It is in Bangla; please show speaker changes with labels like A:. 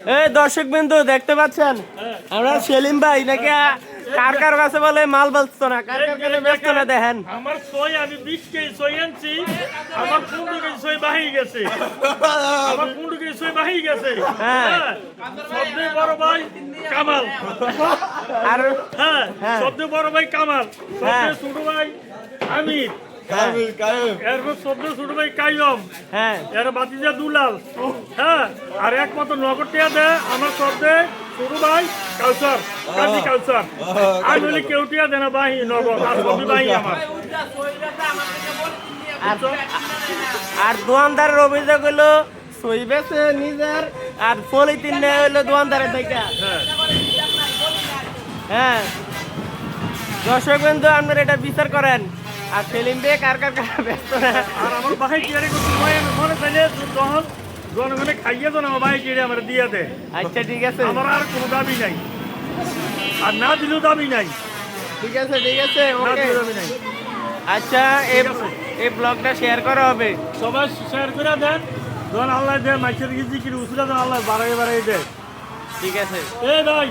A: এই দর্শক বিন্দু দেখতে পাচ্ছেন? আমরা সেলিম ভাই নাকি কার কার কাছে বলে মাল বেচতো না? কার কার কাছে বেচতো না দেখেন।
B: আমার সই আমি বিশ কেজি সই আনছি। আমার পনেরো কেজি সই বাহি গেছে। আমার পনেরো কেজি সই বাহি গেছে।
A: হ্যাঁ।
B: হ্যাঁ সবচেয়ে বড় ভাই কামাল।
A: আর
B: হ্যাঁ
A: হ্যাঁ।
B: সবচেয়ে বড় ভাই কামাল। সবচেয়ে ছোট ভাই আমির।
A: হ্যাঁ,
B: এরপর ছোট ভাই কাইয়ম
A: হ্যাঁ।
B: এর বাতিজা দুলাল। হ্যাঁ আর একমাত্র নগদ টিয়া দেয় আমার শব্দে ছোট ভাই কালচার কাজী কালচার আমি বলি কেউ টিয়া দেয় না বাহি নগদ আর সবই বাহি আমার।
A: আর আর দোয়ানদারের অভিযোগ হলো সই বেছে নিজের আর পলিথিন নেই হলো দোয়ানদারের থেকে
B: হ্যাঁ।
A: হ্যাঁ। দর্শক বিন্দু আপনারা এটা বিচার করেন। আর সেলিম ভাই কার কার কাছে ব্যস্ত না।
B: আর আমার ভাই কিয়ারে করতে মনে মনে চাইলে যখন জনগণে খাইয়ে তো না আমার ভাই কিয়ারে আমার দিয়ে দেয়
A: আচ্ছা ঠিক আছে।
B: আমার আর কোনো দাবি নাই। আর না দিলেও দাবি নাই।
A: ঠিক আছে ঠিক আছে ওকে
B: দাবি নাই।
A: আচ্ছা এই এই ব্লগটা শেয়ার করা হবে।
B: সবাই শেয়ার করে দেন। যখন আল্লাহ দেয় মাইসের গিয়ে জিকির উসুলা দেন আল্লাহ বাড়াই বাড়াই দেয়।
A: ঠিক আছে।
B: এ ভাই